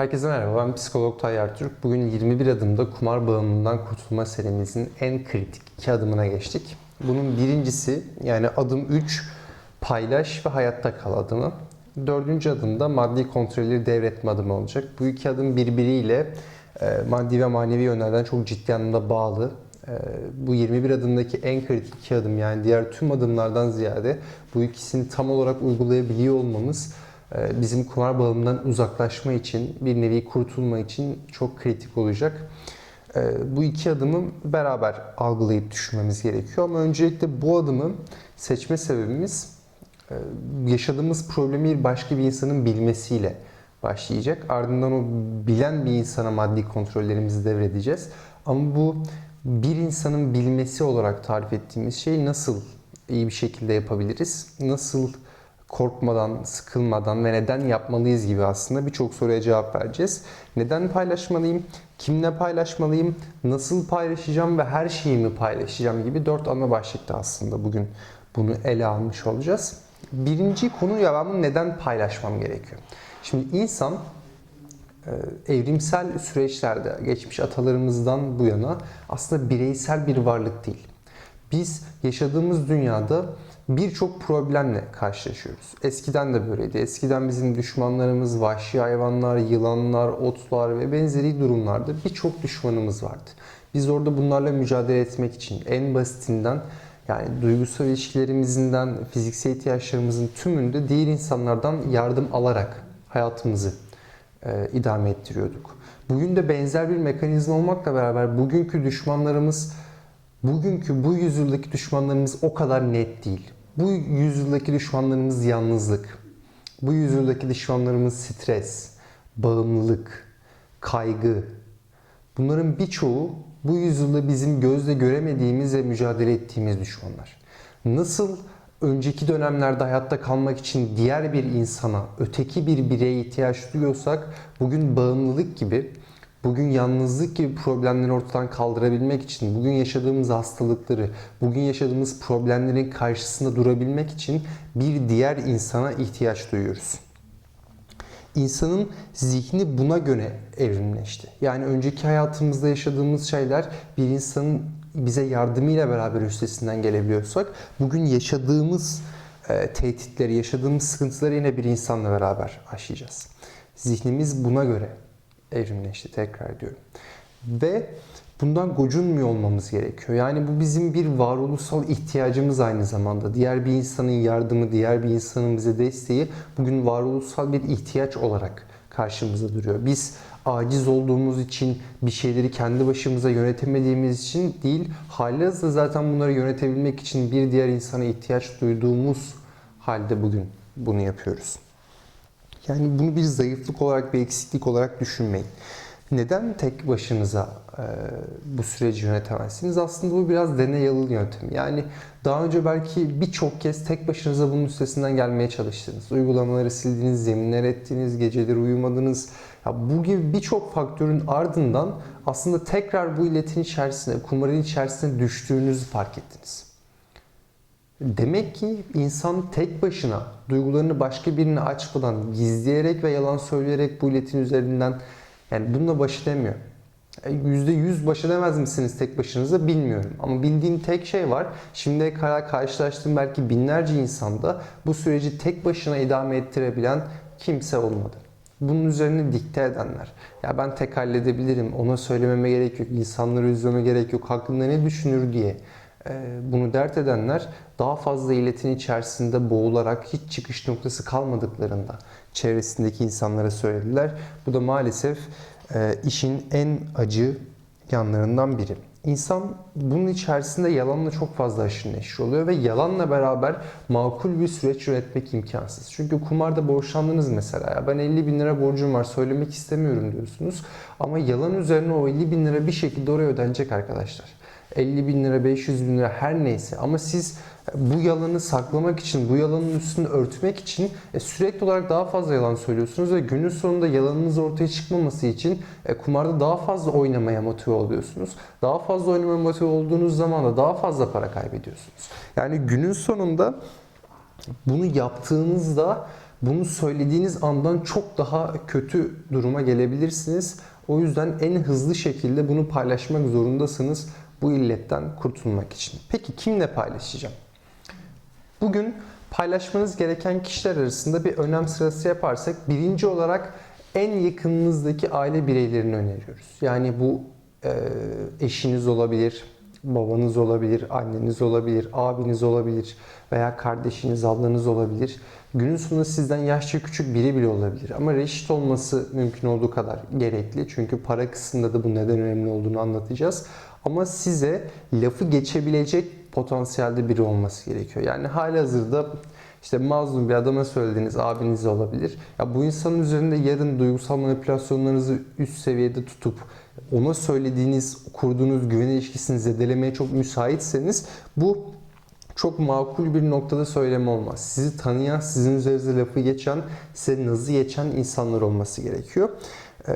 Herkese merhaba, ben psikolog Tayyar Türk. Bugün 21 adımda kumar bağımlılığından kurtulma serimizin en kritik iki adımına geçtik. Bunun birincisi yani adım 3 paylaş ve hayatta kal adımı. Dördüncü adımda maddi kontrolleri devretme adımı olacak. Bu iki adım birbiriyle e, maddi ve manevi yönlerden çok ciddi anlamda bağlı. E, bu 21 adımdaki en kritik iki adım yani diğer tüm adımlardan ziyade bu ikisini tam olarak uygulayabiliyor olmamız bizim kumar bağımından uzaklaşma için, bir nevi kurtulma için çok kritik olacak. E, Bu iki adımı beraber algılayıp düşünmemiz gerekiyor. Ama öncelikle bu adımı seçme sebebimiz e, yaşadığımız problemi başka bir insanın bilmesiyle başlayacak. Ardından o bilen bir insana maddi kontrollerimizi devredeceğiz. Ama bu bir insanın bilmesi olarak tarif ettiğimiz şeyi nasıl iyi bir şekilde yapabiliriz? Nasıl korkmadan, sıkılmadan ve neden yapmalıyız gibi aslında birçok soruya cevap vereceğiz. Neden paylaşmalıyım? Kimle paylaşmalıyım? Nasıl paylaşacağım ve her şeyimi paylaşacağım gibi dört ana başlıkta aslında bugün bunu ele almış olacağız. Birinci konu ya ben bunu neden paylaşmam gerekiyor? Şimdi insan e, evrimsel süreçlerde geçmiş atalarımızdan bu yana aslında bireysel bir varlık değil. Biz yaşadığımız dünyada birçok problemle karşılaşıyoruz. Eskiden de böyleydi. Eskiden bizim düşmanlarımız vahşi hayvanlar, yılanlar, otlar ve benzeri durumlarda birçok düşmanımız vardı. Biz orada bunlarla mücadele etmek için en basitinden yani duygusal ilişkilerimizden, fiziksel ihtiyaçlarımızın tümünde diğer insanlardan yardım alarak hayatımızı e, idame ettiriyorduk. Bugün de benzer bir mekanizma olmakla beraber bugünkü düşmanlarımız, bugünkü bu yüzyıldaki düşmanlarımız o kadar net değil. Bu yüzyıldaki düşmanlarımız yalnızlık. Bu yüzyıldaki düşmanlarımız stres, bağımlılık, kaygı. Bunların birçoğu bu yüzyılda bizim gözle göremediğimiz ve mücadele ettiğimiz düşmanlar. Nasıl önceki dönemlerde hayatta kalmak için diğer bir insana, öteki bir bireye ihtiyaç duyuyorsak bugün bağımlılık gibi, bugün yalnızlık gibi problemleri ortadan kaldırabilmek için, bugün yaşadığımız hastalıkları, bugün yaşadığımız problemlerin karşısında durabilmek için bir diğer insana ihtiyaç duyuyoruz. İnsanın zihni buna göre evrimleşti. Yani önceki hayatımızda yaşadığımız şeyler bir insanın bize yardımıyla beraber üstesinden gelebiliyorsak bugün yaşadığımız e, tehditleri, yaşadığımız sıkıntıları yine bir insanla beraber aşacağız. Zihnimiz buna göre evrimleşti tekrar diyorum. Ve bundan gocunmuyor olmamız gerekiyor. Yani bu bizim bir varoluşsal ihtiyacımız aynı zamanda. Diğer bir insanın yardımı, diğer bir insanın bize desteği bugün varoluşsal bir ihtiyaç olarak karşımıza duruyor. Biz aciz olduğumuz için bir şeyleri kendi başımıza yönetemediğimiz için değil, halihazırda zaten bunları yönetebilmek için bir diğer insana ihtiyaç duyduğumuz halde bugün bunu yapıyoruz. Yani bunu bir zayıflık olarak, bir eksiklik olarak düşünmeyin. Neden tek başınıza e, bu süreci yönetemezsiniz? Aslında bu biraz deney yanıl yöntemi. Yani daha önce belki birçok kez tek başınıza bunun üstesinden gelmeye çalıştınız. Uygulamaları sildiniz, zeminler ettiniz, geceleri uyumadınız. Ya bu gibi birçok faktörün ardından aslında tekrar bu illetin içerisine, kumarın içerisine düştüğünüzü fark ettiniz. Demek ki insan tek başına duygularını başka birine açmadan, gizleyerek ve yalan söyleyerek bu illetin üzerinden yani bununla baş edemiyor. %100 baş edemez misiniz tek başınıza bilmiyorum. Ama bildiğim tek şey var. Şimdiye kadar karşılaştığım belki binlerce insanda bu süreci tek başına idame ettirebilen kimse olmadı. Bunun üzerine dikte edenler. Ya ben tek halledebilirim, ona söylememe gerek yok, insanları üzmeme gerek yok, hakkında ne düşünür diye bunu dert edenler daha fazla illetin içerisinde boğularak hiç çıkış noktası kalmadıklarında çevresindeki insanlara söylediler. Bu da maalesef işin en acı yanlarından biri. İnsan bunun içerisinde yalanla çok fazla aşırı oluyor ve yalanla beraber makul bir süreç yönetmek imkansız. Çünkü kumarda borçlandınız mesela. Ya ben 50 bin lira borcum var söylemek istemiyorum diyorsunuz. Ama yalan üzerine o 50 bin lira bir şekilde oraya ödenecek arkadaşlar. 50 bin lira, 500 bin lira her neyse ama siz bu yalanı saklamak için, bu yalanın üstünü örtmek için e, sürekli olarak daha fazla yalan söylüyorsunuz ve günün sonunda yalanınız ortaya çıkmaması için e, kumarda daha fazla oynamaya motive oluyorsunuz. Daha fazla oynamaya motive olduğunuz zaman da daha fazla para kaybediyorsunuz. Yani günün sonunda bunu yaptığınızda bunu söylediğiniz andan çok daha kötü duruma gelebilirsiniz. O yüzden en hızlı şekilde bunu paylaşmak zorundasınız bu illetten kurtulmak için. Peki kimle paylaşacağım? Bugün paylaşmanız gereken kişiler arasında bir önem sırası yaparsak birinci olarak en yakınınızdaki aile bireylerini öneriyoruz. Yani bu e, eşiniz olabilir, babanız olabilir, anneniz olabilir, abiniz olabilir veya kardeşiniz, ablanız olabilir. Günün sonunda sizden yaşça küçük biri bile olabilir ama reşit olması mümkün olduğu kadar gerekli. Çünkü para kısmında da bu neden önemli olduğunu anlatacağız. Ama size lafı geçebilecek potansiyelde biri olması gerekiyor. Yani hali hazırda işte mazlum bir adama söylediğiniz abiniz olabilir. Ya bu insanın üzerinde yarın duygusal manipülasyonlarınızı üst seviyede tutup ona söylediğiniz, kurduğunuz güven ilişkisini zedelemeye çok müsaitseniz bu çok makul bir noktada söyleme olmaz. Sizi tanıyan, sizin üzerinize lafı geçen, size nazı geçen insanlar olması gerekiyor. Ee,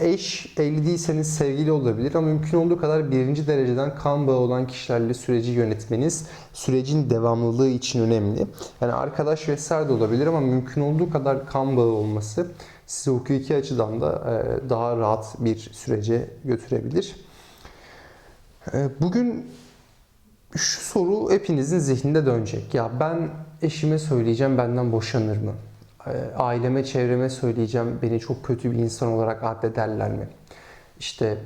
Eş, evli değilseniz sevgili olabilir ama mümkün olduğu kadar birinci dereceden kan bağı olan kişilerle süreci yönetmeniz sürecin devamlılığı için önemli. Yani arkadaş vesaire de olabilir ama mümkün olduğu kadar kan bağı olması sizi hukuki açıdan da e, daha rahat bir sürece götürebilir. E, Bugün şu soru hepinizin zihninde dönecek. Ya ben eşime söyleyeceğim benden boşanır mı? E, Aileme, çevreme söyleyeceğim beni çok kötü bir insan olarak addederler mi? İşte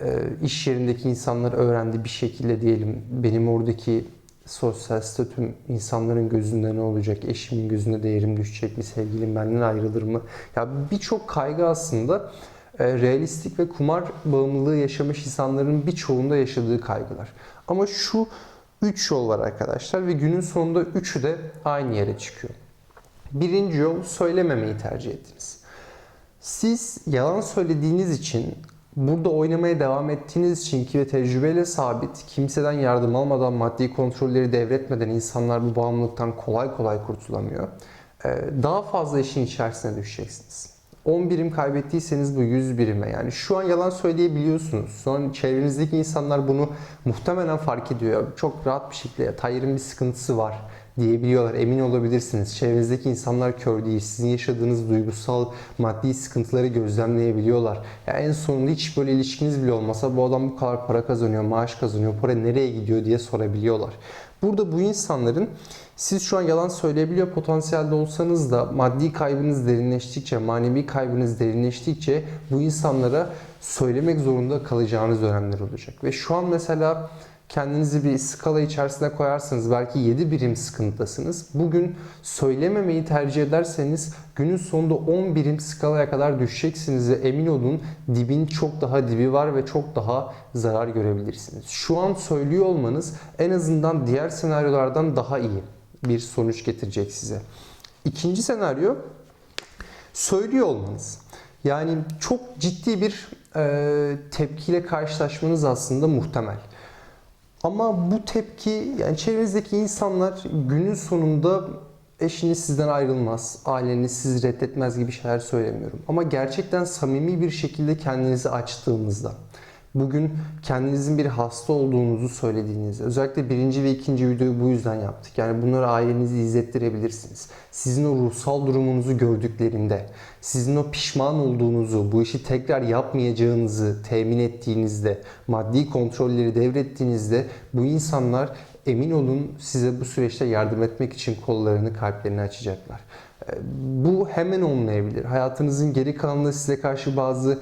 e, iş yerindeki insanlar öğrendi bir şekilde diyelim benim oradaki sosyal statüm insanların gözünde ne olacak? Eşimin gözünde değerim düşecek mi? Sevgilim benden ayrılır mı? Ya birçok kaygı aslında e, realistik ve kumar bağımlılığı yaşamış insanların birçoğunda yaşadığı kaygılar. Ama şu üç yol var arkadaşlar ve günün sonunda üçü de aynı yere çıkıyor. Birinci yol söylememeyi tercih ettiniz. Siz yalan söylediğiniz için burada oynamaya devam ettiğiniz için ki ve tecrübeyle sabit kimseden yardım almadan maddi kontrolleri devretmeden insanlar bu bağımlılıktan kolay kolay kurtulamıyor. Ee, Daha fazla işin içerisine düşeceksiniz. 10 birim kaybettiyseniz bu 100 birime yani şu an yalan söyleyebiliyorsunuz. Sonra çevrenizdeki insanlar bunu muhtemelen fark ediyor. Çok rahat bir şekilde ya Tayyip'in bir sıkıntısı var diyebiliyorlar. Emin olabilirsiniz. Çevrenizdeki insanlar kör değil. Sizin yaşadığınız duygusal, maddi sıkıntıları gözlemleyebiliyorlar. Ya en sonunda hiç böyle ilişkiniz bile olmasa bu adam bu kadar para kazanıyor, maaş kazanıyor, para nereye gidiyor diye sorabiliyorlar. Burada bu insanların siz şu an yalan söyleyebiliyor potansiyelde olsanız da maddi kaybınız derinleştikçe, manevi kaybınız derinleştikçe bu insanlara söylemek zorunda kalacağınız dönemler olacak. Ve şu an mesela kendinizi bir skala içerisine koyarsanız belki 7 birim sıkıntıdasınız. Bugün söylememeyi tercih ederseniz günün sonunda 10 birim skalaya kadar düşeceksiniz ve emin olun dibin çok daha dibi var ve çok daha zarar görebilirsiniz. Şu an söylüyor olmanız en azından diğer senaryolardan daha iyi bir sonuç getirecek size. İkinci senaryo söylüyor olmanız. Yani çok ciddi bir e, tepkiyle karşılaşmanız aslında muhtemel. Ama bu tepki yani çevrenizdeki insanlar günün sonunda eşiniz sizden ayrılmaz, aileniz sizi reddetmez gibi şeyler söylemiyorum. Ama gerçekten samimi bir şekilde kendinizi açtığınızda, bugün kendinizin bir hasta olduğunuzu söylediğinizde, özellikle birinci ve ikinci videoyu bu yüzden yaptık. Yani bunları ailenizi izlettirebilirsiniz. Sizin o ruhsal durumunuzu gördüklerinde, sizin o pişman olduğunuzu, bu işi tekrar yapmayacağınızı temin ettiğinizde, maddi kontrolleri devrettiğinizde bu insanlar emin olun size bu süreçte yardım etmek için kollarını, kalplerini açacaklar. Ee, Bu hemen olmayabilir. Hayatınızın geri kalanında size karşı bazı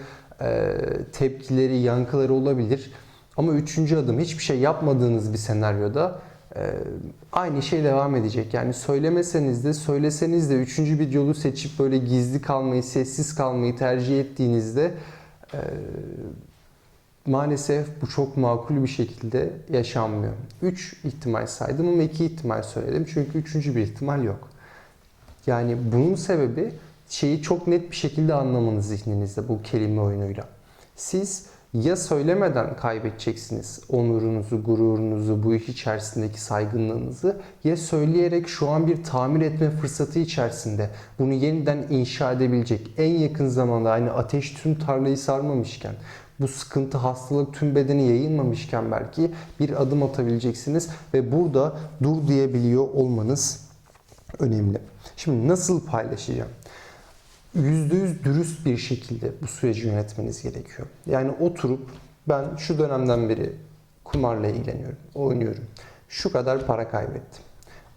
tepkileri, yankıları olabilir. Ama üçüncü adım hiçbir şey yapmadığınız bir senaryoda e, aynı şey devam edecek. Yani söylemeseniz de söyleseniz de üçüncü bir yolu seçip böyle gizli kalmayı, sessiz kalmayı tercih ettiğinizde e, maalesef bu çok makul bir şekilde yaşanmıyor. 3 ihtimal saydım ama 2 ihtimal söyledim. Çünkü üçüncü bir ihtimal yok. Yani bunun sebebi şeyi çok net bir şekilde anlamanız zihninizde bu kelime oyunuyla. Siz ya söylemeden kaybedeceksiniz onurunuzu, gururunuzu, bu iş içerisindeki saygınlığınızı ya söyleyerek şu an bir tamir etme fırsatı içerisinde bunu yeniden inşa edebilecek en yakın zamanda aynı ateş tüm tarlayı sarmamışken bu sıkıntı, hastalık tüm bedeni yayılmamışken belki bir adım atabileceksiniz ve burada dur diyebiliyor olmanız önemli. Şimdi nasıl paylaşacağım? %100 dürüst bir şekilde bu süreci yönetmeniz gerekiyor. Yani oturup ben şu dönemden beri kumarla ilgileniyorum, oynuyorum. Şu kadar para kaybettim.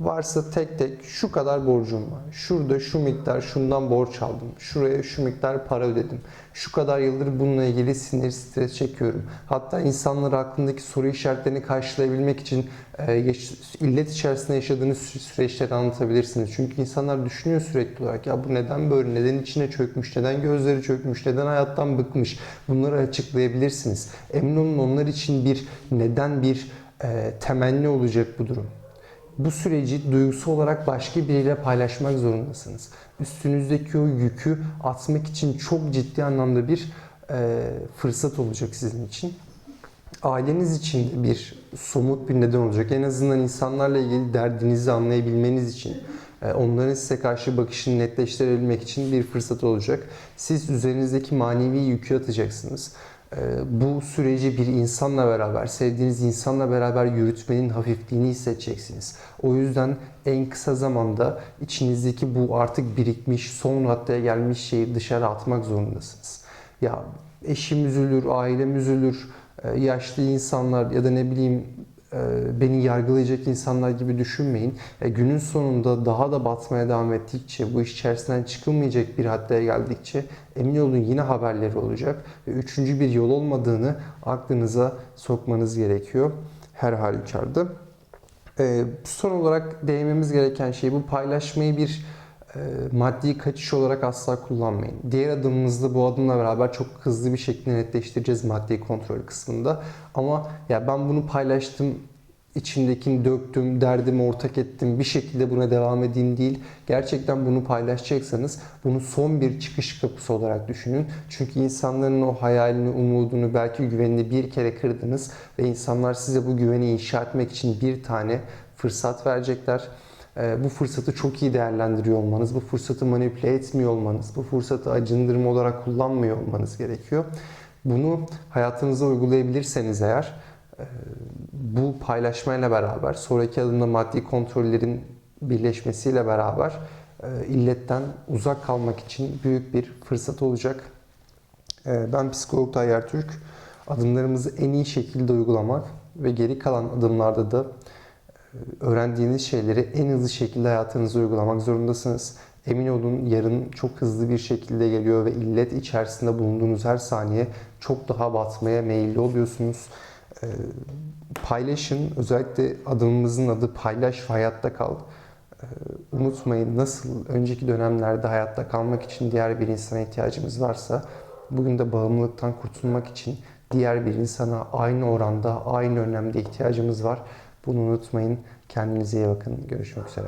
Varsa tek tek şu kadar borcum var. Şurada şu miktar şundan borç aldım. Şuraya şu miktar para ödedim. Şu kadar yıldır bununla ilgili sinir stres çekiyorum. Hatta insanlar aklındaki soru işaretlerini karşılayabilmek için e, illet içerisinde yaşadığınız sü- süreçleri anlatabilirsiniz. Çünkü insanlar düşünüyor sürekli olarak ya bu neden böyle, neden içine çökmüş, neden gözleri çökmüş, neden hayattan bıkmış. Bunları açıklayabilirsiniz. Emin olun onlar için bir neden bir e, temenni olacak bu durum. Bu süreci duygusal olarak başka biriyle paylaşmak zorundasınız. Üstünüzdeki o yükü atmak için çok ciddi anlamda bir e, fırsat olacak sizin için. Aileniz için de bir somut bir neden olacak. En azından insanlarla ilgili derdinizi anlayabilmeniz için, e, onların size karşı bakışını netleştirebilmek için bir fırsat olacak. Siz üzerinizdeki manevi yükü atacaksınız. E, Bu süreci bir insanla beraber, sevdiğiniz insanla beraber yürütmenin hafifliğini hissedeceksiniz. O yüzden en kısa zamanda içinizdeki bu artık birikmiş, son raddeye gelmiş şeyi dışarı atmak zorundasınız. Ya eşim üzülür, ailem üzülür, e, yaşlı insanlar ya da ne bileyim beni yargılayacak insanlar gibi düşünmeyin. E, Günün sonunda daha da batmaya devam ettikçe, bu iş içerisinden çıkılmayacak bir haddeye geldikçe emin olun yine haberleri olacak. Ve üçüncü bir yol olmadığını aklınıza sokmanız gerekiyor her halükarda. E, Son olarak değinmemiz gereken şey bu paylaşmayı bir e, maddi kaçış olarak asla kullanmayın. Diğer adımımızda bu adımla beraber çok hızlı bir şekilde netleştireceğiz maddi kontrol kısmında. Ama ya ben bunu paylaştım, içindekini döktüm, derdimi ortak ettim, bir şekilde buna devam edeyim değil. Gerçekten bunu paylaşacaksanız bunu son bir çıkış kapısı olarak düşünün. Çünkü insanların o hayalini, umudunu, belki güvenini bir kere kırdınız ve insanlar size bu güveni inşa etmek için bir tane fırsat verecekler. Ee, bu fırsatı çok iyi değerlendiriyor olmanız, bu fırsatı manipüle etmiyor olmanız, bu fırsatı acındırma olarak kullanmıyor olmanız gerekiyor. Bunu hayatınıza uygulayabilirseniz eğer e, bu paylaşmayla beraber sonraki adımda maddi kontrollerin birleşmesiyle beraber e, illetten uzak kalmak için büyük bir fırsat olacak. E, Ben psikolog Tayyar Türk. Adımlarımızı en iyi şekilde uygulamak ve geri kalan adımlarda da öğrendiğiniz şeyleri en hızlı şekilde hayatınıza uygulamak zorundasınız. Emin olun yarın çok hızlı bir şekilde geliyor ve illet içerisinde bulunduğunuz her saniye çok daha batmaya meyilli oluyorsunuz. Ee, Paylaşın, özellikle adımımızın adı paylaş ve hayatta kal. Ee, Unutmayın nasıl önceki dönemlerde hayatta kalmak için diğer bir insana ihtiyacımız varsa bugün de bağımlılıktan kurtulmak için diğer bir insana aynı oranda, aynı önemde ihtiyacımız var. Bunu unutmayın. Kendinize iyi bakın. Görüşmek üzere.